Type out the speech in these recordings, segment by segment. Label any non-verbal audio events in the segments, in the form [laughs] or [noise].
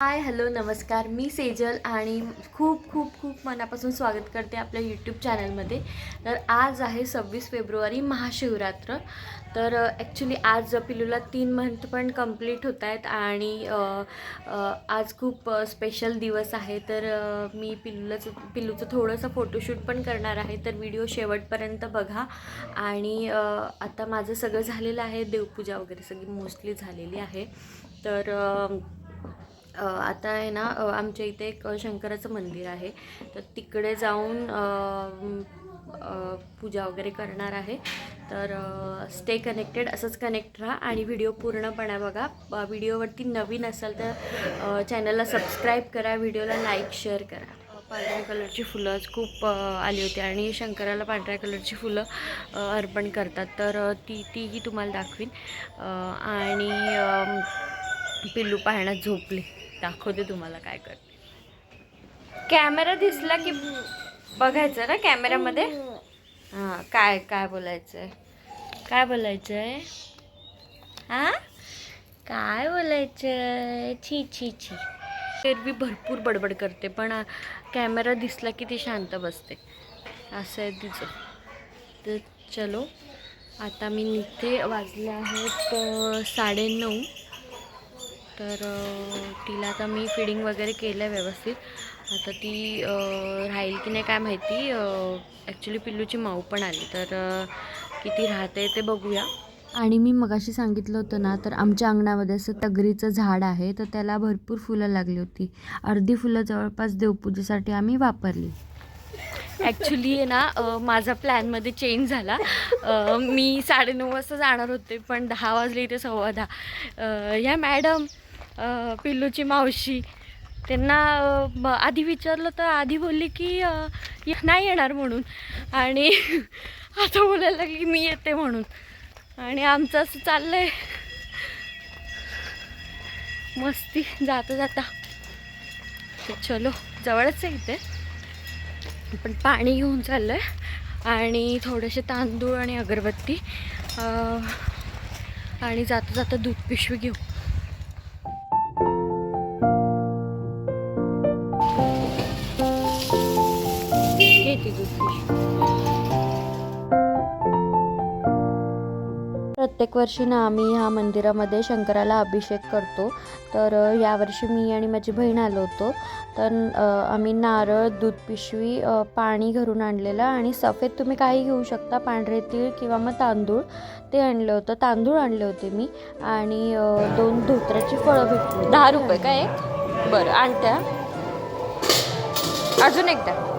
Hi hello नमस्कार. मी सेजल आणि खूप खूप खूप मनापासून स्वागत करते आपल्या यूट्यूब चॅनलमध्ये तर आज आहे सव्वीस फेब्रुवारी महाशिवरात्र. तर ॲक्च्युली आज पिलूला तीन मंथ पण कंप्लीट होत आहेत आणि आज खूप स्पेशल दिवस आहे. तर मी पिलूलाचं पिल्लूचं थोडंसं फोटोशूट पण करणार आहे. तर व्हिडिओ शेवटपर्यंत बघा. आणि आता माझं सगळं झालेलं आहे. देवपूजा वगैरे सगळी मोस्टली झालेली आहे. तर आता आहे ना आमच्या इथे एक शंकराचं मंदिर आहे. तर तिकडे जाऊन पूजा वगैरे करणार आहे. तर स्टे कनेक्टेड असंच कनेक्ट राहा आणि व्हिडिओ पूर्णपणे बघा. व्हिडिओवरती नवीन असाल तर चॅनलला सबस्क्राईब करा व्हिडिओला लाईक शेअर करा. पांढऱ्या कलरची फुलं खूप आली होती आणि शंकराला पांढऱ्या कलरची फुलं अर्पण करतात. तर ती तीही तुम्हाला दाखवीन. आणि पिल्लू पाहण्यात झोपली. दाखवते तुम्हाला काय करते. कॅमेरा दिसला की बघायचं ना कॅमेऱ्यामध्ये? हां काय काय बोलायचं आहे काय बोलायचं आहे हां काय बोलायचं आहे छी छी छी. एरवी भरपूर बडबड करते पण कॅमेरा दिसला की ती शांत बसते. असं आहे तिचं. तर चलो आता मी निघते. वाजले आहेत साडेनऊ तर तिला आता मी फिडिंग वगैरे केलं आहे व्यवस्थित. आता ती राहील की नाही काय माहिती ॲक्च्युली पिल्लूची माऊ पण आली. तर किती राहते ते बघूया. आणि मी मगाशी सांगितलं होतं ना तर आमच्या अंगणामध्ये असं तगरीचं झाड आहे तर त्याला भरपूर फुलं लागली होती. अर्धी फुलं जवळपास देवपूजेसाठी आम्ही वापरली. ॲक्च्युली आहे ना माझा प्लॅनमध्ये चेंज झाला. मी साडेनऊ वाजता जाणार होते पण दहा वाजले इथे सव्वा दहा. अ, या मॅडम पिल्लूची मावशी. त्यांना ब- आधी विचारलं तर आधी बोलली की नाही येणार म्हणून. आणि [laughs] आता बोलायला लागली की मी येते म्हणून. आणि आमचं असं चाललंय. मस्ती जाता जाता. चलो जवळच आहे इथे. पण पाणी घेऊन चाललं आहे आणि थोडेसे तांदूळ आणि अगरबत्ती. आणि जाता जाता दूध पिशवी घेऊ. प्रत्येक वर्षी ना आम्ही ह्या मंदिरामध्ये शंकराला अभिषेक करतो. तर यावर्षी मी आणि माझी बहीण आलो होतो. तर आम्ही नारळ दूध पिशवी पाणी घरून आणलेलं आणि सफेद तुम्ही काही घेऊ शकता. पांढरे तीळ किंवा मग तांदूळ ते आणलं होतं. तांदूळ आणले होते मी आणि दोन धोत्र्याची फळं भेटली. दहा रुपये का एक? बरं आणत्या. अजून एकदा.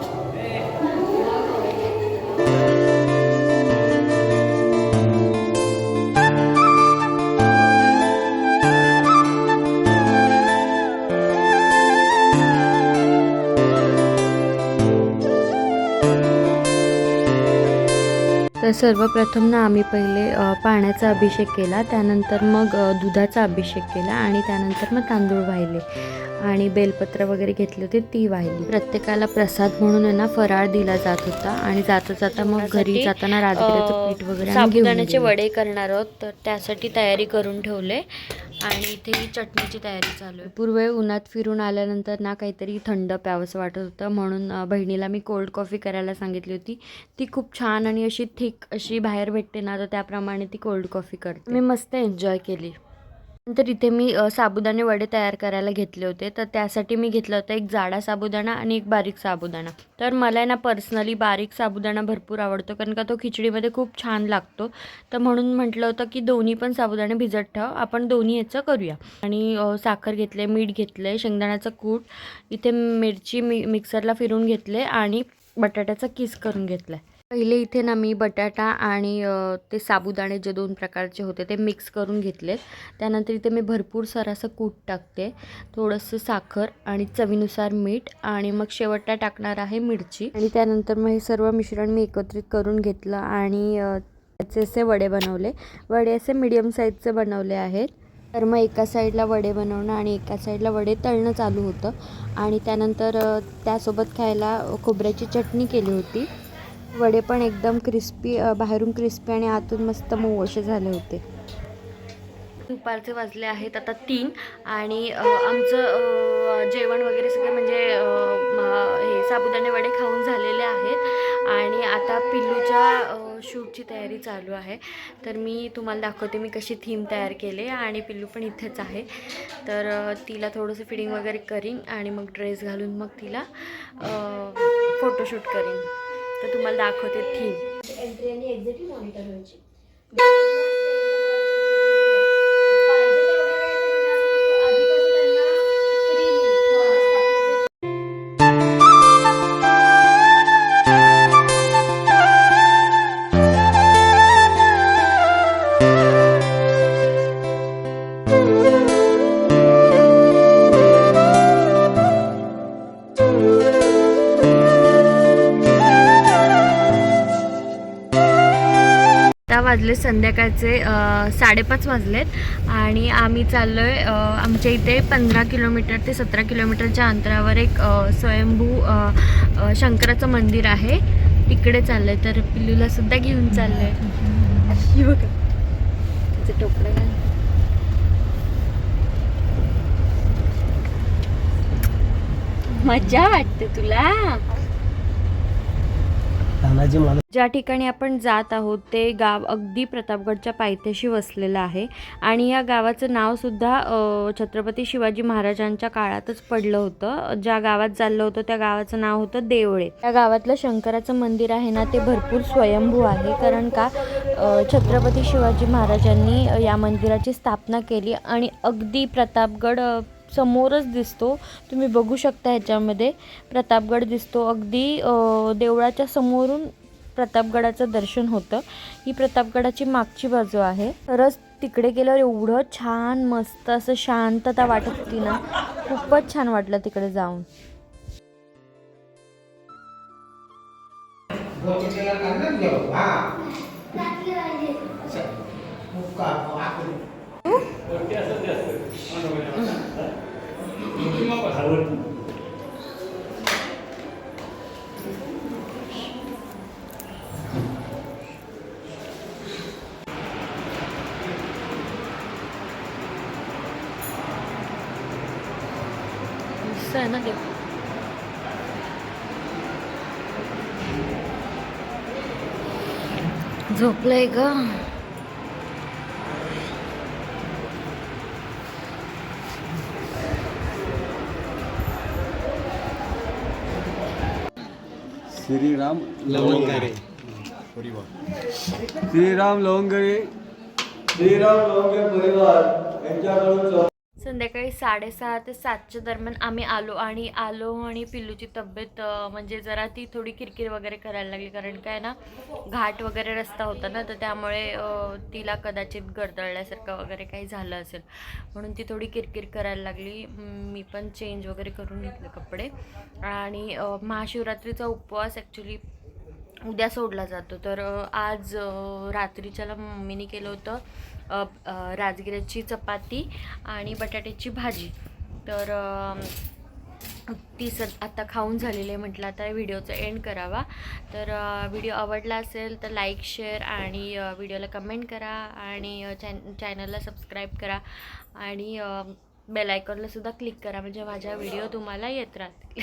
तर सर्वप्रथम ना आम्ही पहिले पाण्याचा अभिषेक केला. त्यानंतर मग दुधाचा अभिषेक केला आणि त्यानंतर मग तांदूळ वाहिले. आणि बेलपत्र वगैरे घेतले होते ती वाहिली. प्रत्येकाला प्रसाद म्हणून आहे ना फराळ दिला जात होता आणि जाता जाता मग घरी जाताना राजगिराचं पीठ वगैरे साबुदाण्याचे वडे करणार आहोत तर त्यासाठी तयारी करून ठेवले. आणि इथे ही चटणीची तयारी चालू आहे. पूर्व उन्हात फिरून आल्यानंतर ना काहीतरी थंड प्यावंसं वाटत होतं. म्हणून बहिणीला मी कोल्ड कॉफी करायला सांगितली होती. ती खूप छान आणि अशी थिक अशी बाहेर भेटते ना तर त्याप्रमाणे ती कोल्ड कॉफी करते. मी मस्त एन्जॉय केली. नंतर इथे मी साबुदाणे वडे तयार करायला घेतले होते. तर त्यासाठी मी घेतलं होतं एक जाडा साबुदाणा आणि एक बारीक साबुदाणा. तर मला आहे ना पर्सनली बारीक साबुदाणा भरपूर आवडतो कारण का तो खिचडीमध्ये खूप छान लागतो. तर म्हणून म्हटलं होतं की दोन्ही पण साबुदाणे भिजत ठेव. आपण दोन्ही याचं करूया. आणि साखर घेतले मीठ घेतले शेंगदाण्याचं कूट इथे मिरची मी मिक्सरला फिरून घेतले आणि बटाट्याचा किस करून घेतला पहिले इथे ना मी बटाटा आणि ते साबुदाणे जे दोन प्रकारचे होते ते मिक्स करून घेतले. त्यानंतर इथे मी भरपूर सारं कूट टाकते. थोडंसं साखर आणि चवीनुसार मीठ आणि मग शेवटला टाकणार आहे मिरची. आणि त्यानंतर मग हे सर्व मिश्रण मी एकत्रित करून घेतलं आणि त्याचे असे वडे बनवले. वडे असे मिडियम साईजचे बनवले आहेत. तर मग एका साईडला वडे बनवणं आणि एका साईडला वडे तळणं चालू होतं. आणि त्यानंतर त्यासोबत खायला खोबऱ्याची चटणी केली होती. वडे पण एकदम क्रिस्पी बाहेरून क्रिस्पी आणि आतून मस्त मऊ असे झाले होते. दुपारचे वाजले आहेत आता तीन आणि आमचं जेवण वगैरे सगळे म्हणजे हे साबुदाणे वडे खाऊन झालेले आहेत. आणि आता पिल्लूच्या शूटची तयारी चालू आहे. तर मी तुम्हाला दाखवते मी कशी थीम तयार केले आणि पिल्लू पण इथेच आहे. तर तिला थोडंसं फिडिंग वगैरे करीन आणि मग ड्रेस घालून मग तिला फोटोशूट करीन. तर तुम्हाला दाखवते थीम एंट्री आणि एक्झिट मॉनिटर व्हायची. वाजले संध्याकाळचे साडेपाच वाजलेत. आणि आम्ही चाललो आहे आमच्या इथे पंधरा किलोमीटर ते सतरा किलोमीटरच्या अंतरावर एक स्वयंभू शंकराचं मंदिर आहे. तिकडे चाललं आहे तर पिल्लूला सुद्धा घेऊन चाललं आहे बघा. टोपडं घाल. मजा वाटते तुला. तानाजी महाराज ज्या ठिकाणी आपण जात आहोत ते गाव अगदी प्रतापगडच्या पायथ्याशी वसलेलं आहे. आणि या गावाचं नावसुद्धा छत्रपती शिवाजी महाराजांच्या काळातच पडलं होतं. ज्या गावात चाललं होतं त्या गावाचं नाव होतं देवळे. त्या गावातलं शंकराचं मंदिर आहे ना ते भरपूर स्वयंभू आहे. कारण का छत्रपती शिवाजी महाराजांनी या मंदिराची स्थापना केली आणि अगदी प्रतापगड समोरच दिसतो. तुम्ही बघू शकता ह्याच्यामध्ये. प्रतापगड दिसतो. अगदी देवळाच्या समोरून प्रतापगडाचं दर्शन होतं. ही प्रतापगडाची मागची बाजू आहे. रस तिकडे गेल्यावर एवढं छान मस्त असं शांतता वाटत होती ना. खूपच छान वाटलं तिकडे जाऊन. मस्त आहे ना ते. झोपलंय ग. श्रीराम लवंगरे. श्रीराम लवंगरे. श्रीराम लवंगरे परिवार यांच्याकडून संध्याकाळी साडेसहा ते सातच्या दरम्यान आम्ही आलो आणि आलो आणि पिल्लूची तब्येत म्हणजे जरा ती थोडी किरकिर वगैरे करायला लागली. कारण काय ना घाट वगैरे रस्ता होता ना तर त्यामुळे तिला कदाचित गरदळल्यासारखं वगैरे काही झालं असेल. म्हणून ती थोडी किरकिर करायला लागली. मी पण चेंज वगैरे करून घेतले कपडे. आणि महाशिवरात्रीचा उपवास ॲक्च्युली उद्या सोडला जातो. तर आज रात्रीच्याला मम्मीने केलं होतं राजगिऱ्याची चपाती आणि बटाट्याची भाजी. तर ती स आत्ता खाऊन झालेली आहे म्हटलं आता व्हिडिओचा एंड करावा. तर व्हिडिओ आवडला असेल तर लाईक शेअर आणि व्हिडिओला कमेंट करा आणि चॅन चॅनलला सबस्क्राईब करा आणि बेल क्लिक करा म्हणजे माझ्या व्हिडिओ तुम्हाला येत राहतील.